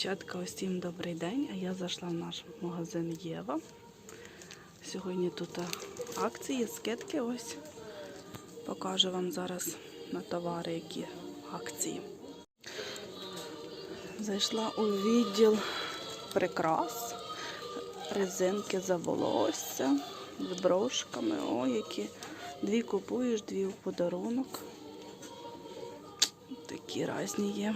Дівчатка, усім добрий день. А я зайшла в наш магазин Єва. Сьогодні тут акції, скидки ось. Покажу вам зараз на товари, які акції. Зайшла у відділ прикрас, резинки за волосся з брошками. О, які дві купуєш, дві в подарунок. Такі різні є.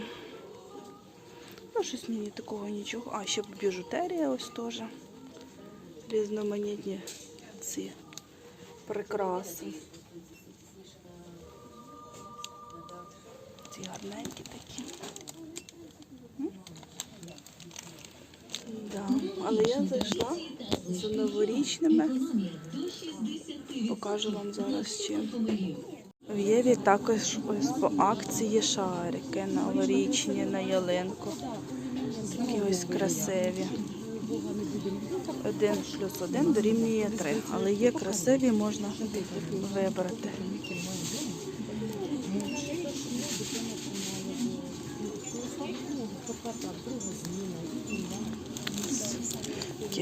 Щось мені такого нічого. А, ще біжутерія ось теж. Різноманітні ці прикраси. Ці гарненькі такі. Да. Але я зайшла за новорічними. Покажу вам зараз чим. В Єві також ось по акції шарики новорічні на ялинку. Такі ось красиві. Один плюс один дорівнює три. Але є красиві, можна вибрати.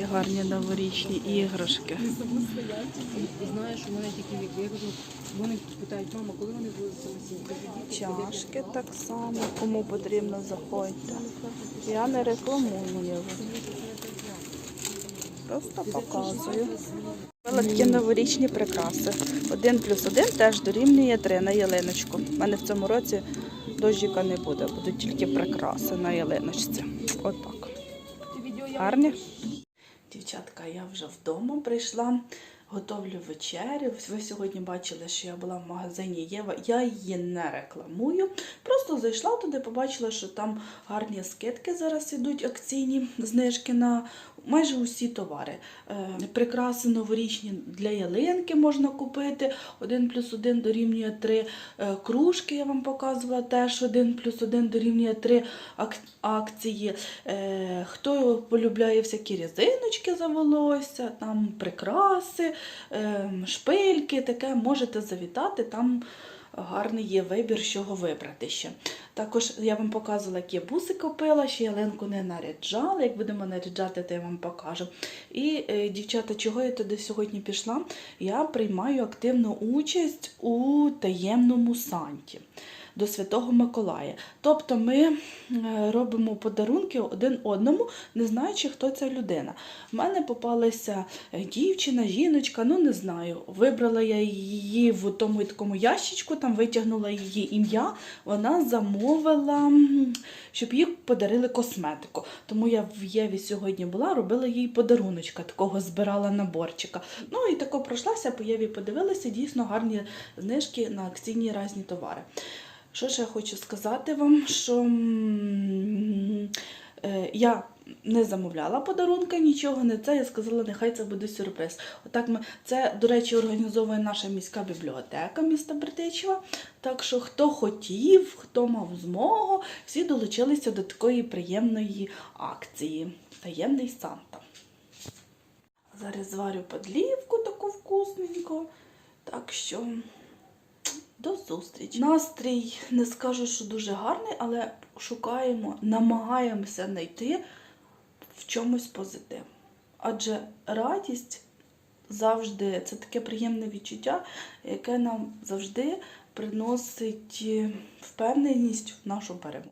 Такі гарні новорічні іграшки. І знаєш, у мене тільки вік. Я кажу, вони питають, мама, коли вони будуть самостійні? Чашки так само, кому потрібно, заходьте. Я не рекламую. Просто показую. Купила такі новорічні прикраси. Один плюс один теж дорівнює три на ялиночку. У мене в цьому році дощика не буде, будуть тільки прикраси на ялиночці. Отак. Гарні. Дівчатка, я вже вдома прийшла, готовлю вечерю. Ви сьогодні бачили, що я була в магазині Єва. Я її не рекламую. Просто зайшла туди, побачила, що там гарні скидки зараз ідуть, акційні знижки на майже усі товари. Е, прикраси новорічні для ялинки можна купити. Один плюс один дорівнює три Е, кружки. Я вам показувала теж один плюс один дорівнює три акції. Е, Хто полюбляє всякі різиночки за волосся, там прикраси, шпильки, таке можете завітати. Там гарний є вибір, з чого вибрати ще. Також я вам показувала, які буси купила, ще ялинку не наряджала. Як будемо наряджати, то я вам покажу. І, е, дівчата, чого я туди сьогодні пішла? Я приймаю активну участь у таємному санті. До Святого Миколая. Тобто ми е, робимо подарунки один одному, не знаючи, хто ця людина. У мене попалася е, дівчина, жіночка, ну не знаю. Вибрала я її в тому і такому ящичку, там витягнула її ім'я. Вона замовила, щоб їй подарили косметику. Тому я в Єві сьогодні була, робила їй подаруночка, такого збирала наборчика. Ну і тако пройшлася, по Єві подивилася, дійсно гарні знижки на акційні різні товари. Що ще я хочу сказати вам, що е, я не замовляла подарунка, нічого не це. Я сказала, нехай це буде сюрприз. Отак ми це, до речі, організовує наша міська бібліотека міста Бердичева. Так що хто хотів, хто мав змогу, всі долучилися до такої приємної акції. Таємний Санта. Зараз зварю подлівку таку вкусненьку. Так що до зустрічі. Настрій не скажу, що дуже гарний, але шукаємо, намагаємося знайти в чомусь позитив. Адже радість завжди це таке приємне відчуття, яке нам завжди приносить е, впевненість в нашу перемогу.